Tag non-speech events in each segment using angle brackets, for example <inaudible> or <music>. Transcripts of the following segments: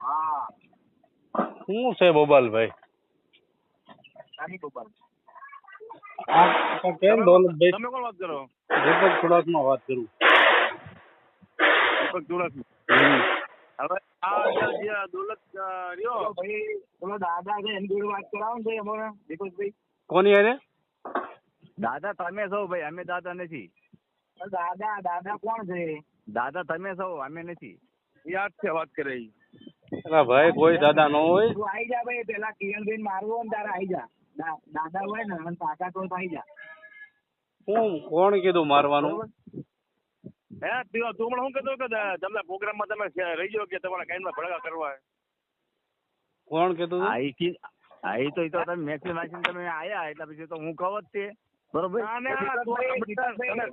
હા શું છે બબાલભાઈ? આ કેમ દોલતભાઈ? તમે કોણ વાત કરો? દીપક ચુડાસમા વાત કરું. દીપક ચુડાસમા. હવે આ જે જે દોલત રહ્યો. ભાઈ પેલો દાદા છે એની જોડે વાત કરાવો ને ભાઈ અમારે દીપકભાઈ. કોની અરે દાદા તમે છો ભાઈ અમે દાદા નથી. દાદા દાદા કોણ છે? દાદા તમે છો અમે નથી. યાદ છે વાત કરે અલા ભાઈ કોઈ દાદા નો હોય. તું આઈ જા ભાઈ પેલા કિરણભાઈ મારવો હોય ને તારે આઈ જા. દાદા હોય ને અને કાકા તો આઈ જા. હું કોણ કીધું મારવાનું? હે તું તું મને શું કહેતો કે તમને પ્રોગ્રામમાં તમે રહી જાઓ કે તમારા કાંઈમાં ભડકા કરવા? કોણ કીધું આઈ ઈ કી- હા તો ઈ તો તમે મેસેજ નાખીને તમે આયા એટલે પછી તો હું કહું જ તે બરોબર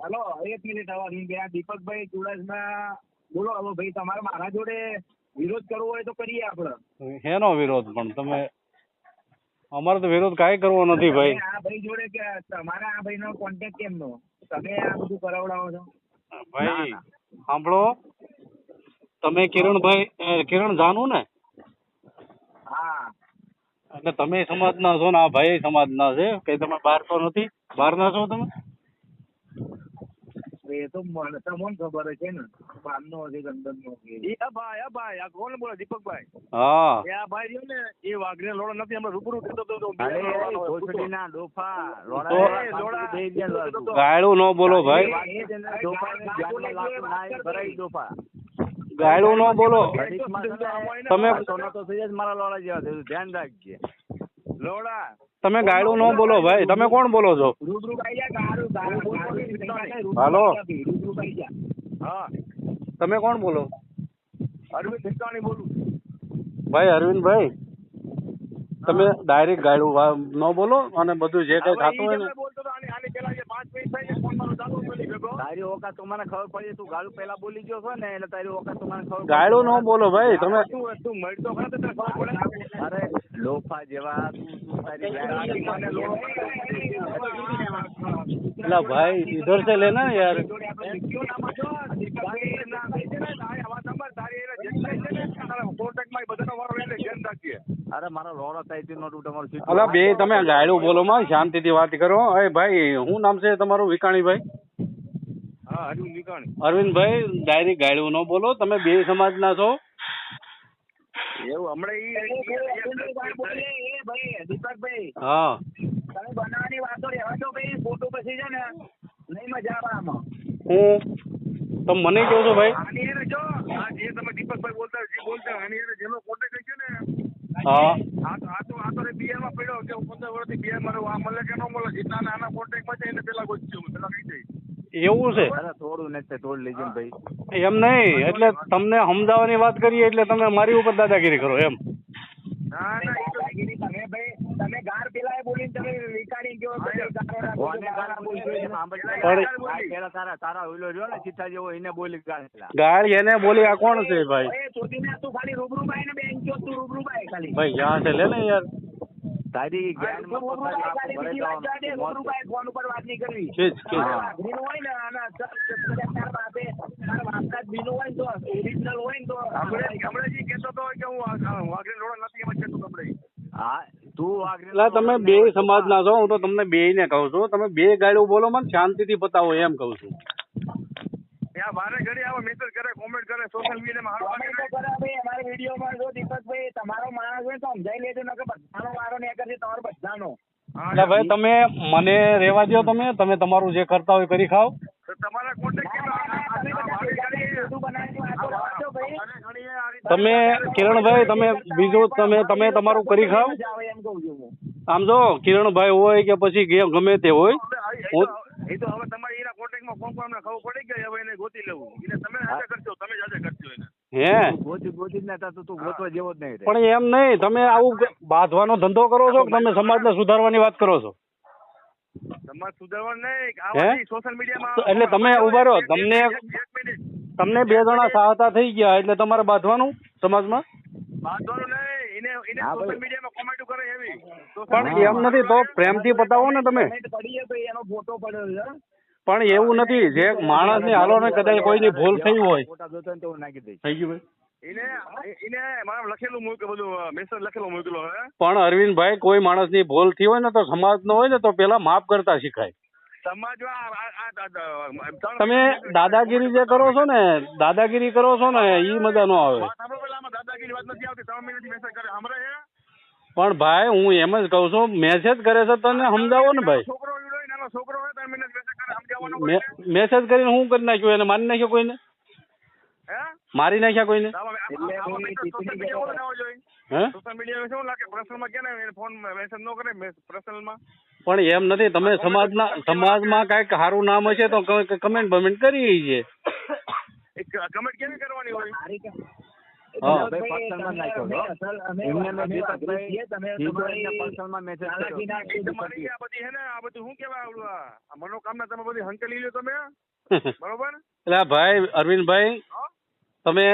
હલો એક મિનિટ ગયા દીપકભાઈ ચુડાસમા બોલો હવે ભાઈ તમારે મારા જોડે વિરોધ કરવો હોય તો કરીએ આપણે. હેનો વિરોધ પણ તમે અમારે તો વિરોધ કાંઈ કરવો નથી ભાઈ. આ ભાઈ જોડે કે તમારા આ ભાઈનો કોન્ટેક્ટ કેમનો તમે આ બધું કરાવડાવો છો? ભાઈ સાંભળો. તમે કિરણભાઈ કિરણ જાનું ને? હા. એટલે તમે સમાજના છો ને આ ભાઈ સમાજના છે કઈ તમે બહાર તો નથી? બહારના છો તમે? એ તો મને તમને ખબર છે ને. પાનનો હશે ગંદનનો કે આ ભાઈ આ ભાઈ આ કોણ બોલે? દીપકભાઈ. હા. એ આ ભાઈ રહ્યો ને એ વાઘરે લોડો નથી અમે રૂબરૂ કીધો તો તો અરે બે ડોફા લોડા એ લોડા. બે ગયા હતું. ગાયડું નો બોલો ભાઈ. ડોફાને ભરાઈ ડોફા. ગાયડું નો બોલો. તમે- થઈ મારા લોડા જેવા થયું ધ્યાન રાખજે. લોડા તમે ગાયડું ન બોલો ભાઈ તમે કોણ બોલો છો હાલો. તમે કોણ બોલો અરવિંદ ભાઈ અરવિંદભાઈ તમે ડાયરેક્ટ ગાયડું ન બોલો અને બધું જે કઈ થતું હોય ને જેમને બોલતો તો આની આની પેલા જે પાંચ મિનિટ થઈ છે ફોન મારો ચાલુ કરી ભેગો તારી ઓકાત તો મને ખબર પડી તું ગાળું પહેલા બોલી ગયો છો ને એટલે તારી ઓકાત તો મને ખબર ગાળું નો બોલો ભાઈ તમે શું તું મળતો ખરો તો તને ખબર પડે? અરે લોફા જેવા તું તું તારી મને લો ભાઈ ઇધર સે લેના યાર. અરે મારો રોડો સાઈડ નો તમારું અલા બે તમે ગાયડું બોલો માં શાંતિથી વાત કરો. એ ભાઈ હું નામ છે તમારું? વિકાણી ભાઈ? અરવિંદભાઈ ડાયરી ગાયડું ન બોલો તમે બે સમાજના છો. એવું હમણાં ઈ ભાઈ દીપકભાઈ. હા. તમે બનાવવાની વાતો રહેવા દો ભાઈ ફોટો પછી છે ને નહીં મજા આવે આમાં. હું? તમે મને કહો છો ભાઈ? આની એને જો. આ જે તમે દીપકભાઈ બોલતા જે બોલતા આની જેનો કોન્ટેક્ટ છે ને હા. આ તો આ તો આ તો પડ્યો કે હું પંદર વર્ષથી BR માં રહું આ મળે કે ન મળે જેટલા નાના કોન્ટેક્ટમાં છે એને પેલા ગોચ્યો હું પેલા એવું છે? અરે થોડું નથી થોડું લેજો ભાઈ. એમ નહીં એટલે તમને સમજાવવાની વાત કરીએ એટલે તમે મારી ઉપર દાદાગીરી કરો એમ. ના ના ઈ તો દાદાગીરી તમે ભાઈ તમે ગાર પેલા બોલીને તમે વિકારી ગયો તો ગારો રાખો, કોને ગારો ગાળા એને બોલી આ કોણ છે ભાઈ? એ શોધીને તું ખાલી રૂબરૂ ભાઈ ને બેન જો તું રૂબરૂ ભાઈ ખાલી. ભાઈ યહાં છે લે ને યાર. તારી તું જ્ઞાનમાં રૂબરૂ પોતાની ભાઈ આંખો ખાલી ભરાઈ બીજી વાત જાડે, જવાનું. રૂબરૂ ભાઈ ફોન ઉપર વાત નહીં કરવી. ખીચ ખીચ હોય ને અને તારા બાપે તારા બાપના જ બીનું હોય ને તો ઓરિજિનલ હોય ને તો. હમણાં હમણાં જી કહેતો હતો કે હું વાઘરી નથી એમ તું તમે બે સમાજ ના છો હું તો તમને બે ને કહું છું. તમે બે ગાડું બોલો મને શાંતિથી પતાવો એમ કહું છું. ત્યાં બારે ઘડી આવો મેસેજ કરે કોમેન્ટ કરે સોશિયલ મીડિયામાં હારું તમે તો ભાઈ અમારા વિડીયોમાં જો દીપકભાઈ તમારો માણસ હોય તો સમજાઈ લેજો નકર બધાનો વારો ને કરશે તમારો બધાનો. એટલે ભાઈ તમે મને રેવા દો તમે તમે તમારું જે કરતા હોય કરી ખાઓ. તમારા કોન્ટેક્ટ તમે કિરણભાઈ તમે બીજું તમે તમે તમારું કરી ખાઓ. હું. આમ જો કિરણભાઈ હોય કે પછી ગમે તે હોય એ તો હવે તમારી કોન્ટેક્ટમાં કોણ કોણ ખબર પડી ગઈ હવે એને ગોતી લેવું. એટલે તમે જાતે કરજો તમે જાતે કરજો એને. હે? ગોતી ગોતી જ નતા તું ગોતવા જેવો જ નહીં પણ એમ નહીં તમે આવું બાંધવાનો ધંધો કરો છો કે તમે સમાજને સુધારવાની વાત કરો છો? નહીં સોશિયલ મીડિયામાં એટલે તમે ઊભા રહો, તમને- તમને બે જણા સાહતા થઈ ગયા એટલે તમારે બાંધવાનું સમાજમાં? બાંધવાનું નહીં એને એને સોશિયલ મીડિયામાં કોમેન્ટ કરે એવી. પણ એમ નથી તો પ્રેમથી પતાવો ને તમે. એનો ફોટો પડ્યો છે. પણ એવું નથી જે માણસની હાલો ને કદાચ કોઈની ભૂલ થઈ હોય. ને થઈ ગયું ભાઈ? એને એને મારા લખેલું મૂક્યું બધું મેસેજ લખેલો મૂકેલો હે પણ અરવિંદભાઈ કોઈ માણસની ભૂલ થઈ હોય ને તો સમાજનો હોય ને તો પેલા માફ કરતા શીખાય. તમે દાદાગીરી જે કરો છો ને દાદાગીરી કરો છો ને એ મજા નો આવે. પણ ભાઈ હું એમ જ કઉ છું મેસેજ કરે છે તને સમજાવો ને ભાઈ. છોકરો હોય, તો મેસેજ કરે સમજાવવાનો મેસેજ કરીને હું કરી નાખ્યું? એને મારી નાખ્યો કોઈને? મારી નાખ્યા કોઈને? પણ એમ નથી તમે સમાજના સમાજમાં કંઈક સારું નામ હશે તો કમેન્ટ બમેન્ટ કરી છે. એક કમેન્ટ કેવી કરવાની હોય? મનોકામના તમે બધી હંકેલી લ્યો તમે <laughs> બરોબર? એટલે ભાઈ અરવિંદભાઈ તમે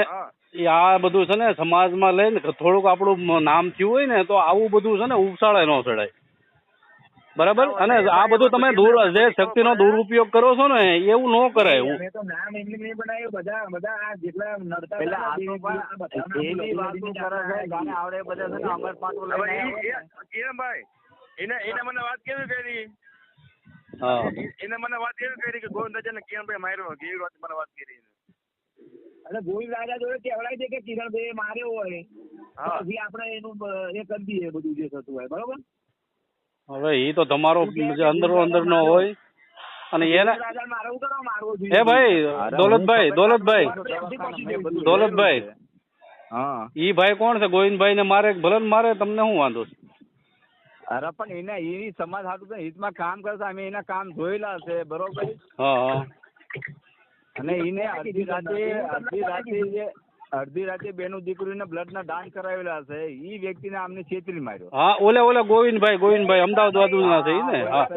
એ આ બધું છે ને સમાજમાં લઈને થોડુંક આપણું નામ થયું હોય ને તો આવું બધું છે ને ઉપસાળે ન ચડાય બરાબર? અને આ બધું તમે દૂર જે શક્તિનો દુરુપયોગ કરો છો ને એવું ન કરાય હું અમે તો નામ એમની નહીં બનાવ્યું બધા બધા આ જેટલા નડતા પેલા આ તો એવી વાતો કરે છે આવડે બધા છે અમર પાટો લઈને એને એને મને વાત કેવી કરી? હા. એને મને વાત એવી કરી કે ગોવિંદ ને કિરણભાઈ માર્યો કેવી વાત મને વાત કરી એને. અને ગોવિંદ રાજા જોડે કહેવડાય છે કે કિરણભાઈ માર્યો હોય હા. પછી આપણે એનું એ કરી દઈએ બધું જે થતું હોય બરોબર? હવે એ તો તમારો અંદરો અંદર નો હોય અને એને એ ભાઈ દોલતભાઈ દોલતભાઈ. દોલતભાઈ. હા. ઈ ભાઈ કોણ છે? ગોવિંદભાઈ ને મારે ભલે મારે તમને શું વાંધો છે? અરે પણ એના એની સમાજ હાટું તો હિતમાં કામ કરતા અમે એના કામ જોયેલા છે બરોબર? હા હા. અને એને અડધી રાતે અડધી રાતે જે અડધી રાતે બેનું દીકરીને બ્લડ ના દાન કરાવેલા છે ઈ વ્યક્તિને આમને છેતરી માર્યો. હા ઓલે ઓલે ગોવિંદભાઈ ગોવિંદભાઈ અમદાવાદ છે ઈ ને? હા. છે.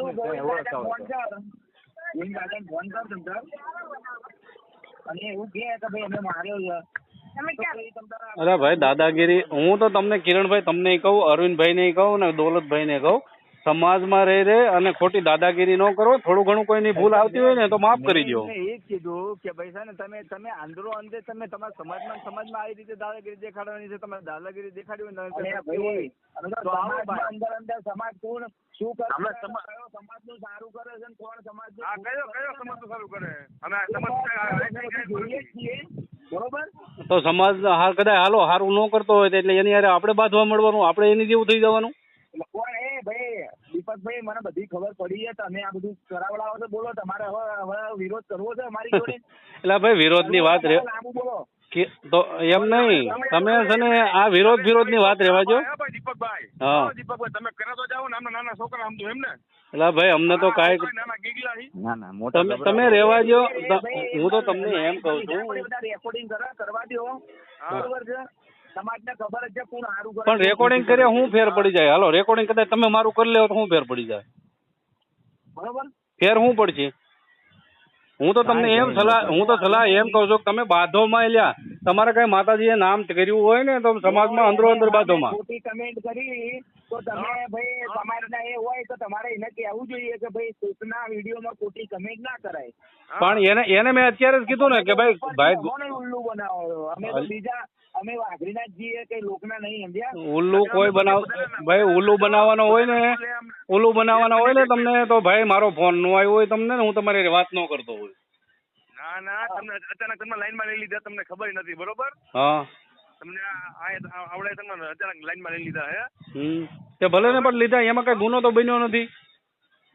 તાર આ- અરે ભાઈ દાદાગીરી હું તો તમને કિરણભાઈ તમને કહું અરવિંદભાઈ ને કહું ને દોલતભાઈ ને કહું. સમાજમાં રહી રહે અને ખોટી દાદાગીરી ન કરો થોડું ઘણું કોઈની ભૂલ આવતી હોય ને તો માફ કરી દો એ જ કીધું કે ભાઈ સાહેબ ને તમે તમે આંદરો અંદર તમે તમારા સમાજમાં સમાજમાં આવી રીતે દાદાગીરી દેખાડવાની છે તમે દાદાગીરી દેખાડી હોય ને અરે તો ભાઈ અમે તો તો આવો સમાજમાં ભાઈ. અંદર અંદર સમાજ કોણ શું કરે અમે સમાજ- સમાજનું સારું કરે છે કોણ સમાજનું કયો કયો છે સારું કરે? અમે સમાજ આપણે જોઈએ જ છીએ. બરોબર? તો સમાજ હા કદાચ હાલો સારું ન કરતો હોય તો એટલે એની હારે આપણે બાંધવા મળવાનું આપણે એની જેવું થઈ જવાનું. દીપકભાઈ મને બધી ખબર પડી છે. તમે આ બધું કરાવડાવો તો બોલો. તમારે હવે હવે વિરોધ કરવો છે અમારી જોડે? <laughs> એટલે ભાઈ વિરોધની વાત રે બોલો. તો એમ નહીં. તમે છે ને આ વિરોધ વિરોધની વાત રહેવા જો દીપકભાઈ. હા. દીપકભાઈ તમે કરે તો જાઓ ને. આમના નાના છોકરા આમ તો એમ ને એટલે ભાઈ અમને તો કાંઈ આ નાના ગીગલા ના ના મોટા તમે રહેવા ભાઈ, હું તો તમને એમ કહું છું. રેકોર્ડિંગ કરવા કરવા દો બરોબર છે? સમાજને ખબર જ છે કોણ સારું કરે પણ રેકોર્ડિંગ કર્યા હું ફેર પડી જાય. હાલો રેકોર્ડિંગ કદાચ તમે મારું કરી લેવો તો હું ફેર પડી જાય. બરોબર? ફેર હું પડશે. હું તો તમને એમ સલાહ હું તો સલાહ એમ કહું છું કે તમે બાધોમાં લ્યા તમારે કઈ માતાજીએ નામ કર્યું હોય ને તો સમાજમાં અંદરો અંદર બાધોમાં. ખોટી કમેન્ટ કરી તો તમે ભાઈ તમારે એ હોય તો તમારે એને કહેવું જોઈએ કે ભાઈ કોકના વિડીયોમાં ખોટી કમેન્ટ ના કરાય. પણ એને એને મેં અત્યારે જ કીધું ને કે ભાઈ ભાઈ ઉલ્લુ બનાવો. અમે બીજા અમે વાઘરીના જ છીએ કઈ લોકના નહીં સમજ્યા? ઉલ્લુ કોઈ બનાવ ભાઈ ઉલ્લુ બનાવવાનો હોય ને? ઉલ્લુ બનાવવાનો હોય ને તમને તો ભાઈ મારો ફોન નો આવ્યો હોય તમને હું તમારી વાત ન કરતો હોય. ના ના તમને અચાનક તમને લાઈનમાં લઈ લીધા તમને ખબર નથી બરોબર? હા. તમને આવડે તમને અચાનક લાઈનમાં લઈ લીધા હે? તે ભલે ને પણ લીધા એમાં કઈ ગુનો તો બન્યો નથી.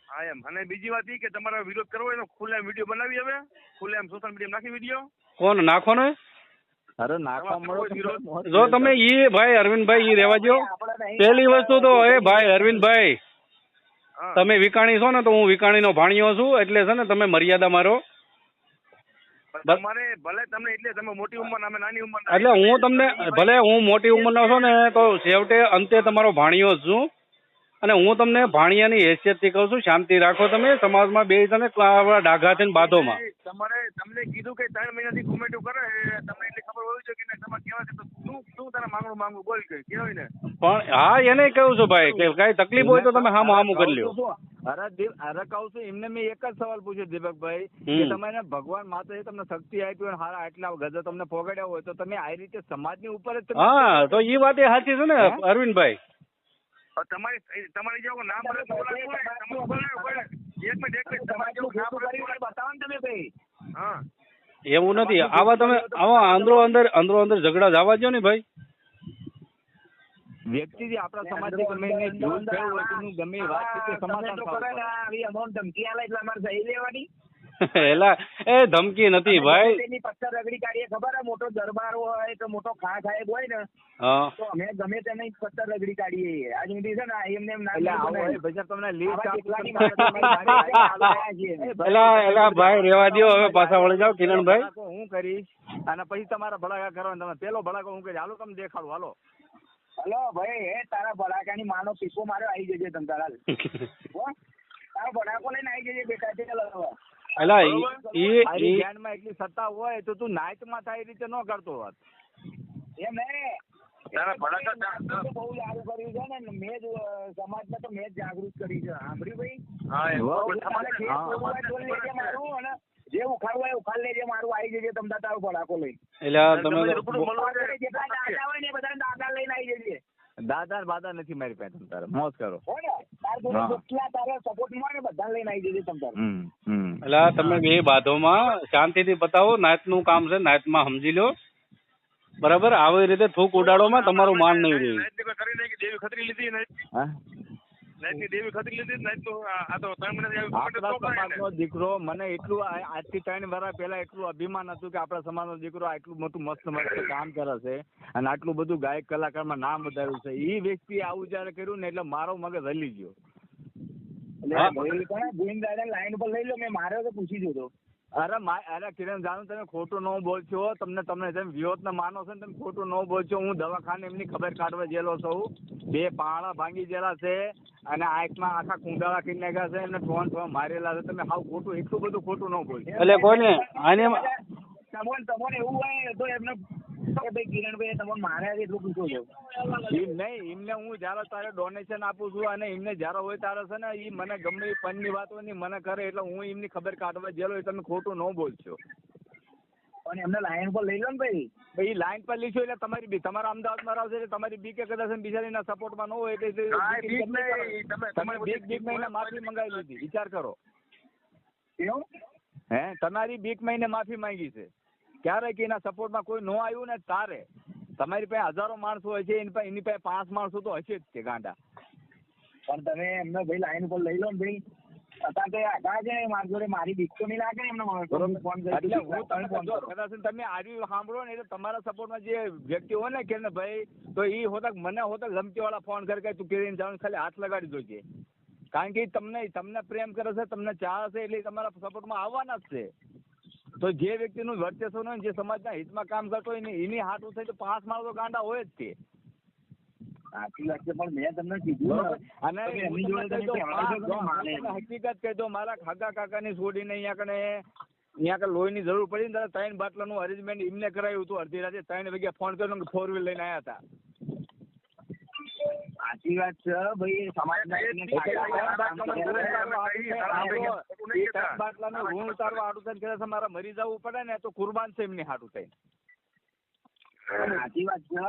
હા એમ. અને બીજી વાત એ કે તમારે વિરોધ કરવો હોય તો ખુલ્લા વીડિયો બનાવી હવે. ખુલ્લા સોશિયલ મીડિયા નાખી વીડિયો. કોણ નાખો ને અરે નાખવા મળો જો તમે ઈ ભાઈ અરવિંદભાઈ ઈ રેવા દો પેલી વસ્તુ તો એ ભાઈ અરવિંદભાઈ તમે વિકાણી છો ને તો હું વિકાણી નો ભાણિયો છું એટલે છે ને તમે મર્યાદા મારો. તમારે ભલે તમને એટલે તમે મોટી ઉંમર અમે નાની ઉંમર એટલે હું તમને ભલે હું મોટી ઉંમરનો છો ને તો છેવટે અંતે તમારો ભાણિયો છું. અને હું તમને ભાણિયાની હેસિયતથી કહું છું શાંતિ રાખો તમે સમાજમાં બે તમે ડાઘા થઈને બાધોમાં. તમારે તમને કીધું કે ત્રણ મહિનાથી કોમેન્ટો કરે તમને એટલી ખબર હોવી જોઈએ કે તમારે કેવા છે શું શું તારે માંગણું માંગણું બોલ કે કેવાય ને? પણ હા એને કહું છું ભાઈ કે કઈ તકલીફ હોય તો તમે હામું હામું કરી લ્યો. અરે દી- અરે કહું છું એમને મેં એક જ સવાલ પૂછ્યો દીપકભાઈ કે તમે ભગવાન ભગવાન માતાએ તમને શક્તિ આપી હોય હારા આટલા ગજો તમને પોગાડ્યા હોય તો તમે આ રીતે સમાજની ઉપર જ હા તો એ વાત એ સાચી છે ને? અરવિંદભાઈ. તમારી તમારી જેવો નામ બોલે તો બોલાય બોલે. તમે બોલે બોલે. એક મિનિટ એક મિનિટ તમારી જેવું નામ બોલે બતાવો ને તમે ભાઈ હા એવું નથી આવા તમે આવા અંદરો અંદર અંદરો અંદર ઝઘડા જવા દો ને ભાઈ વ્યક્તિ જે આપણા ગમે થયું હોય તેનું ગમે વાત છે સમાધાન થવું પડે. આવી અમાઉન્ટ ધમકી આલે એટલે અમારે સહી લેવાની એલા એ ધમકી નથી ભાઈ. તેની પથ્થર રગડી કાઢીએ ખબર હે મોટો દરબાર હોય તો મોટો ખા સાહેબ હોય ને. હા. તો અમે ગમે તેને પથ્થર રગડી કાઢીએ આજ સુધી છે ને એમને એમ ના એટલે આવો ભાઈ સાહેબ તમને. <laughs> એ ભાઈ, એલા એલા ભાઈ રેવા દો હવે પાછા વળી જાવ કિરણભાઈ. હું કરીશ અને પછી તમારા ભડાકા કરવાના. તમે પેલો ભડાકો હું કરીશ. હાલો તમે દેખાડો હાલો. હલો ભાઈ હે તારા ભડાકાની માનો પીપો માર્યો આવી જજે તમ <laughs> તારા તારો ભડાકો લઈને આવી જજે બેટા ચાલ હવે. એ એ ઈ- તારી ઈ જ્ઞાનમાં એટલી સત્તા હોય તો તું નાઇટમાં થાય એ રીતે ન કરતો હોત એમ ભડાકા ને મેં જ જે ઉખાડ લેજે મારું આવી જજે તમ તાર તારો બડાકો લઈને. તમે તમે તો- રૂબરૂ મળવા જાય. જેટલા દાદા હોય ને એ બધા દાદા લઈને આવી જજે દાદા બાદા નથી મારી પાસે તમ તારે. મોજ કરો. જેટલા તારા સપોર્ટ બધા લઈને આવી જજે તમ તાર. બે બાધોમાં શાંતિથી બતાવો નાતનું કામ છે નાતમાં સમજી લો બરાબર? આવી રીતે થૂક ઉડાડોમાં તમારું માન નહીં રહે. નાઈટની કોઈ કરી નાખી, દેવી ખતરી લીધી નાઈટની દેવી ખતરી લીધી ને નાઈટનું આ આ તો ત્રણ મહિનાથી આવી આપણા તો કરાય ને. સમાજનો દીકરો મને એટલું આજથી ત્રણ વર્ષ પહેલા એટલું અભિમાન હતું કે આપણા સમાજનો દીકરો આટલું મોટું મસ્ત મસ્ત કામ કરે છે અને આટલું બધું ગાયક કલાકારમાં નામ વધાર્યું છે એ વ્યક્તિ આવું જયારે કર્યું ને એટલે મારો મગજ હલી ગયો એટલે. ગોવિંદ દાદા લાઈન ઉપર લઈ લો મેં મારે તો પૂછી જોતો અરે માય અરે કિરણ જાનું તમે ખોટું ન બોલશો. તમને તમને તમે વિરોધ ને માનો છો ને તમે ખોટું ન બોલશો. હું દવાખાને એમની ખબર કાઢવા ગયેલો છું. બે પાણા ભાંગી ગયેલા છે અને આંખમાં આખા કુંડાળા કરી નાખ્યા છે. એમને ફોન ફોન મારેલા છે. તમે હાવ ખોટું એટલું બધું ખોટું ન બોલશો. એટલે કોને આને તમને તમને એવું હોય તો એમને એ ભાઈ કિરણભાઈ તમે મારે એટલું પૂછો છો? એમ નહીં એમને હું જ્યારે તારે ડોનેશન આપું છું અને એમને જ્યારે હોય ત્યારે છે ને એ મને ગમે એ પનની વાત હોય ને મને કરે એટલે હું એમની ખબર કાઢવા જેલો એ તમે ખોટું ન બોલશો. અને એમને લાઈન પર લઈ લો ને ભાઈ. ભાઈ લાઈન પર લીધો એટલે તમારી બી તમારા અમદાવાદમાં રહો છો એટલે તમારી બી કે કદાચ બિચારીના સપોર્ટમાં ન હોય એટલે. તમે- તમે તમારી બીક બીક મહિને માફી મંગાવી લીધી. વિચાર કરો. હે? તમારી બીક મહિને માફી માંગી છે. ક્યારે કે એના સપોર્ટમાં કોઈ ન આવ્યું ને તારે. તમારી પાસે હજારો માણસો હોય છે એની પાસે એની પાસે પાંચ માણસો તો હશે જ છે ગાંડા. પણ તમે એમને ભાઈ લાઈન ઉપર લઈ લો ને ભાઈ. અત્યારે તો આગળ છે? મારી જોડે મારી નહીં લાગે એમને. ફોન એટલે હું તમને ફોન કદાચ તમે આર્યું સાંભળો ને એટલે તમારા સપોર્ટમાં જે વ્યક્તિ હોય ને કે ભાઈ તો એ હોતા મને હોતા લમકી વાળા ફોન કરે કે તું કેરીને જવાનું ખાલી હાથ લગાડી જોજે. કારણ કે તમને તમને પ્રેમ કરે છે તમને ચાહ છે એટલે તમારા તમારા સપોર્ટમાં આવવાના જ છે. તો જે વ્યક્તિનું વર્ચસ્વ હોય જે સમાજના હિતમાં કામ કરતો હોય ને એની હાથ ઉઠે તો પાંચ તો ગાંડા હોય જ તે સાચી વાત છે પણ મેં તમને કીધું. અને. હકીકત કહી દો મારા ખાગા કાકાની છોડીને અહીંયા કણે અહીંયા કણે લોહીની જરૂર પડી ને ત્યારે ત્રણ બાટલાનું અરેન્જમેન્ટ એમને કરાયું હતું અડધી રાતે ત્રણ વાગ્યા ફોન કર્યો ફોર વ્હીલ લઈને આવ્યા હતા સાચી વાત છે ભાઈ સમાજ બાટલાનું ઋણ ઉતારવા હાટુ થઈને કદાચ મારે મરી જવું પડે ને તો કુરબાન છે એમની હાડું થઈને. સાચી વાત છે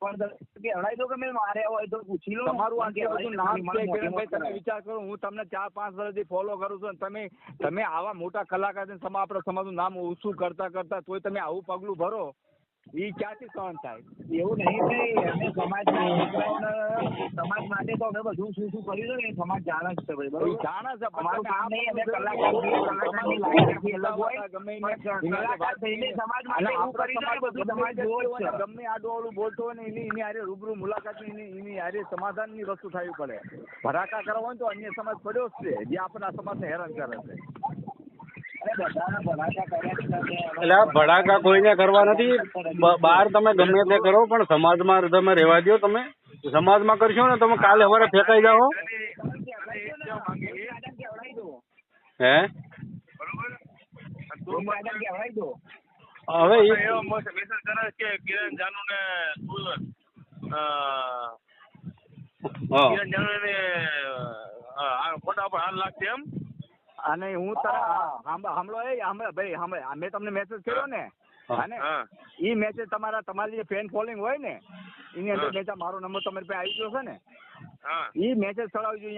પણ તમે દો કે મેં માર્યા હોય તો પૂછી લો. તમારું બધું નામ છે તમે વિચાર કરો હું તમને ચાર પાંચ વર્ષથી ફોલો કરું છું અને તમે તમે આવા મોટા કલાકાર છે સમા આપણા સમાજનું નામ ઓછું કરતા કરતા તોય તમે આવું પગલું ભરો. ઈ ક્યાંથી સહન થાય? એવું નહીં ભાઈ અમે સમાજ સમાજ માટે તો અમે બધું શું શું કર્યું છે ને સમાજ જાણે જ છે ભાઈ બરોબર? જાણે છે અમારું કામ નહીં અમે કલાકાર કલાકારની લાઈન આખી અલગ હોય ગમે કલાકાર થઈને સમાજ માટે એવું કરી છે બધું સમાજ જોવે છે. ગમે આડું બોલતો હોય ને એની એની હારે રૂબરૂ મુલાકાત એની એની હારે સમાધાનની વસ્તુ થવી પડે. ભરાકા કરવા હોય તો અન્ય સમાજ પડ્યો જ છે જે આપણા સમાજને હેરાન કરે છે અરે બધાના ભલાકા કર્યા જ છે અમે. એટલે ભડાકા કોઈને કરવા નથી બહાર તમે ગમે તે કરો પણ સમાજમાં તમે રહેવા દો તમે સમાજમાં કરશો ને તમે કાલે સવારે ફેંકાઈ જાઓ. હે. હવે કિરણ જાનુ ને આ પર હાલ લાગશે એમ અને હું સાંભળો એ ભાઈ સાંભળો મેં તમને મેસેજ કર્યો ને હા. અને એ ઈ મેસેજ તમારા તમારી જે ફેન ફોલોઈંગ હોય ને એની અંદર હા. મેં મારો નંબર તમારી પાસે આવી ગયો છે ને. એ ઈ મેસેજ ચડાવજો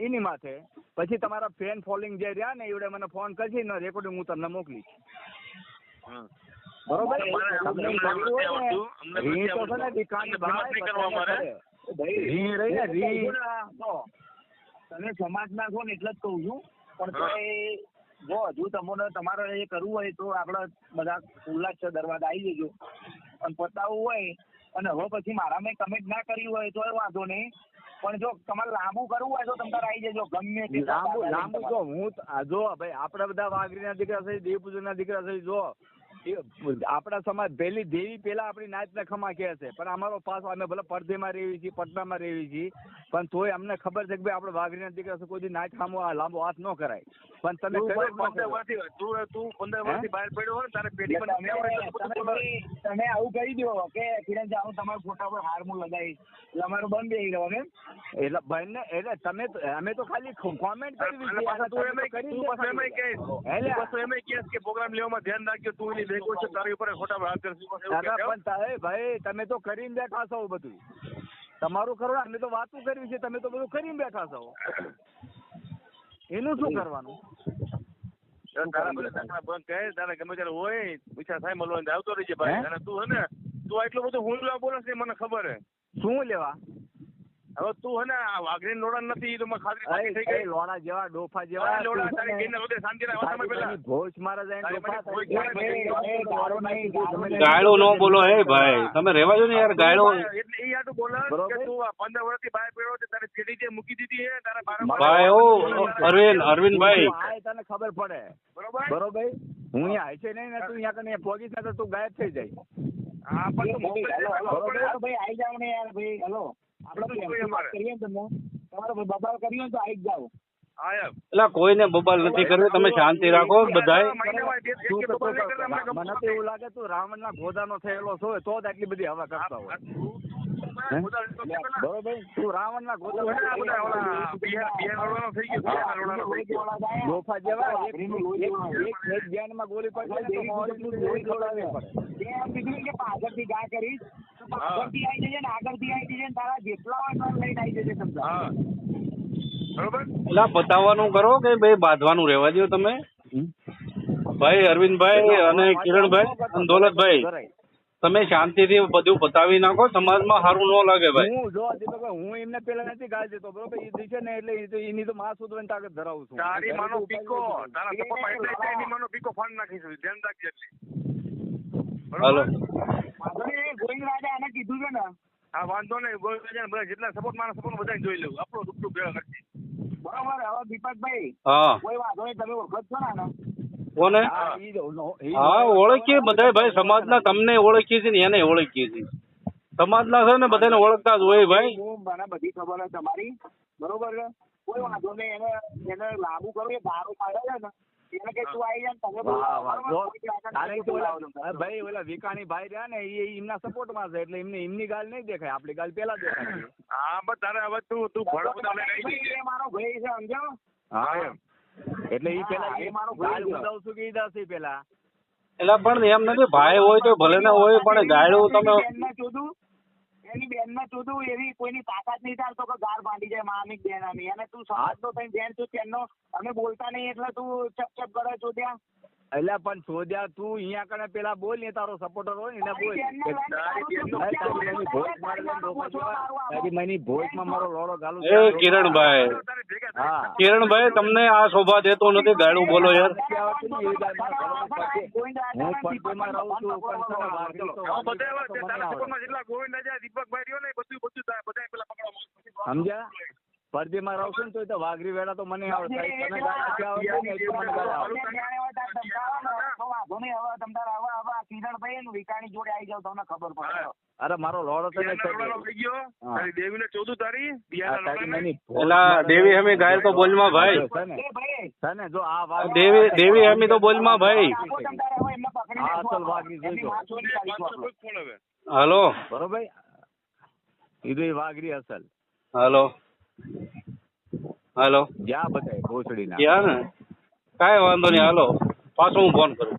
એની માથે. પછી તમારા ફેન ફોલોઈંગ જે રહ્યા ને એવડે મને ફોન કરજી ને રેકોર્ડિંગ હું તમને મોકલીશ. બરોબર? તમને રી તો છે ને. દીકાની. ભાઈ રી રહી ને રી. તમે સમાજના છો ને એટલે જ કહું છું. પણ તો જો હજુ તમને તમારે એ કરવું હોય તો આપણે બધા ખુલ્લા છે દરવાજા આવી જજો. અને પતાવવું હોય અને હવે પછી મારા મેં કમેન્ટ ના કરી હોય તો વાંધો નહીં. પણ જો તમારે લાંબુ કરવું હોય તો તમારે આવી જજો ગમે તે લાંબુ લાંબુ જો હું ત- આ જો ભાઈ આપણા બધા વાઘરી ના દીકરા છે દેવપૂજનના દીકરા છે જો. આપણા સમાજ પેલી દેવી પેલા આપણી નાચને ખમા કહે છે. પણ અમારો પાસો અમે ભલે પડદેમાં રહેવી છીએ પટનામાં રહેવી છીએ પણ તોય અમને ખબર છે કે ભાઈ આપણે વાઘરીના દીકરા છે કોઈ નાચ ખામો લાંબો હાથ ન કરાય. પણ તમે તું તું પંદર વર્ષથી બહાર પડ્યો હોય તારે પેઢી પણ તમે આવું કહી દો કે કિરણ જાઉં તમારા ફોટા પર હાર હું લગાવીશ. એટલે અમારું બંધ બેસી ગયો એમ એટલે બંને એટલે તમે અમે તો ખાલી કોમેન્ટ કરી દીધી તું એમ તમે તું એમ કે પ્રોગ્રામ લેવામાં ધ્યાન રાખ્યો તું એની ભેગો છે તારી ઉપર ખોટા વાત કરશું દાદા પણ એ ભાઈ તમે તો કરીને બેઠા છો બધું. તમારું કરો અમે તો વાતું કરવી છે તમે તો બધું કરીને બેઠા છો. એનું શું કરવાનું? તારા બધા બંધ કહે તારે ગમે ત્યારે હોય પૈસા થાય મળવાની આવતો રહેજે ભાઈ. અને તું હે ને તું આટલું બધું હું બોલે છે મને ખબર હે. શું લેવા? હવે તું હે ને આ વાઘરી લોડા નથી તો મને ખાતરી પાકી થઈ ગઈ. લોડા જેવા ડોફા જેવા લોડા તારી છે ઘેરને ને, બધે શાંતિ રાખ તારી પેલા. ભોજ મારા જાય ડોફા ગાયડો નો બોલો હે ભાઈ. તમે રહેવા જો ને યાર ગાયડો એટલે ઈ આટલું બોલે કે તું આ પંદર વર્ષથી બાય પેડો છે તારે પેઢી જે મૂકી દીધી હે તારા બાર ભાઈ ઓ અરવિંદ અરવિંદ ભાઈ. આય તને ખબર પડે. બરોબર? બરોબર? હું અહીંયા છે નહીં ને તું અહીંયા કને પોગીશ ને તો તું ગાયબ થઈ જાય. હા પણ તું? હેલો, ભાઈ આઈ જાવ ને યાર ભાઈ હેલો. ને ને એટલે કોઈને બબાલ નથી કરવી તમે શાંતિ રાખો બધાય. મહિનામાં બે- એક તું કે તો બપોર નહીં કરતા મને તો એવું લાગે તું રાવણના ગોદાનો થયેલો છો તો જ આટલી બધી હવા કરતા હોય? બરોબર. તું જેવા એક પડે. પાછળથી ગા કરીશ આવી જજે ને આગળથી આવી જજે ને તારા જેટલા હોય લઈને આવી જજે સમજા બરોબર? એટલે આ કરો કે ભાઈ બાંધવાનું રહેવા દો તમે? ભાઈ અરવિંદભાઈ અને કિરણભાઈ અને દોલતભાઈ. તમે શાંતિથી બધું બતાવી નાખો સમાજમાં સારું ન લાગે ભાઈ. હું જો દીપકભાઈ હું એમને પેલા નથી ગાળ દેતો બરોબર? એ છે ને એટલે એની તો માં સુધવાની તાકાત ધરાવું છું. તારી માનો પીકો તારા પપ્પા એટલે છે એની માનો પીકો ફાડ નાખીશું ધ્યાન રાખજે એટલે. હાલો. ગોવિંદ રાજા એને કીધું છે ને. હા વાંધો નહીં ગોવિંદ રાજા બધા જેટલા સપોર્ટ મારા સપોર્ટ બધા જોઈ લઉં આપણો દુઃખ દુઃખ ભેગા કરશે. બરોબર હવે દીપકભાઈ હા. કોઈ વાંધો નહીં તમે ઓળખો છો ને આને? કોને હા, ઓળખીએ બધા ભાઈ સમાજના તમને ઓળખીએ છીએ ને એને ઓળખીએ છીએ. સમાજના છે ને બધાને ઓળખતા જ હોય ભાઈ. મને બધી ખબર છે તમારી. બરોબર કોઈ વાંધો નહીં એને એને લાગુ કરો એ દારૂ પાડે છે ને ભાઈ ઓલા ભાઈ રહ્યા ને એ એમના સપોર્ટમાં છે એટલે એમને એમની ગાલ નહીં દેખાય આપણી ગાલ પેલા દેખાય. હા બસ તારે હવે તું તું મારો ભાઈ છે સમજો હા એમ. એટલે ઈ પેલા એ મારો ગાળ ભાઈ છું કે ઈ દાસી પેલા. એટલે પણ એમ નથી ભાઈ હોય તો ભલે ને હોય પણ ગાયડું તમે એની ચોદું એની બેનને એવી કોઈની તાકાત નહીં ચાલતો કે ગાર બાંધી જાય મામી બેન અમે અને તું સમાજનો થઈને બેન છું તેનો અમે બોલતા નહીં એટલે તું ચપ ચપ કરે ચોદ્યા એટલે પણ શોધ્યા તું અહીંયા કણે પેલા બોલ ને તારો સપોર્ટર હોય ને એને બોલ. તારી ભોજમાં મારો લોડો ગાલું એ કિરણભાઈ. કિરણભાઈ તમને આ શોભા દેતો નથી ગાયડું બોલો યાર. હું પડદેમાં રહું છું પણ સમજ્યા? પરદીમાં રહો છો ને તો તો વાઘરી વેળા તો મને આવડતા તમે ગાળા આવડતું ને એટલું મને ગાળા આવડે. ને, તો ને અરે મારો લોડો તો હા. તારી દેવીને ચૌદ તારીખ દેવી હમી ગાયલ તો બોલમાં ભાઈ. તને ને, ને, જો આ વાત દેવી દેવી હમી તો બોલમાં ભાઈ. અસલ હાલો. બરોબર? એ વાઘરી અસલ. હાલો. હાલો. જ્યાં બધા ભોસડી ના ક્યાં ને? કાંઈ વાંધો નહીં હાલો. પાછો હું ફોન કરું.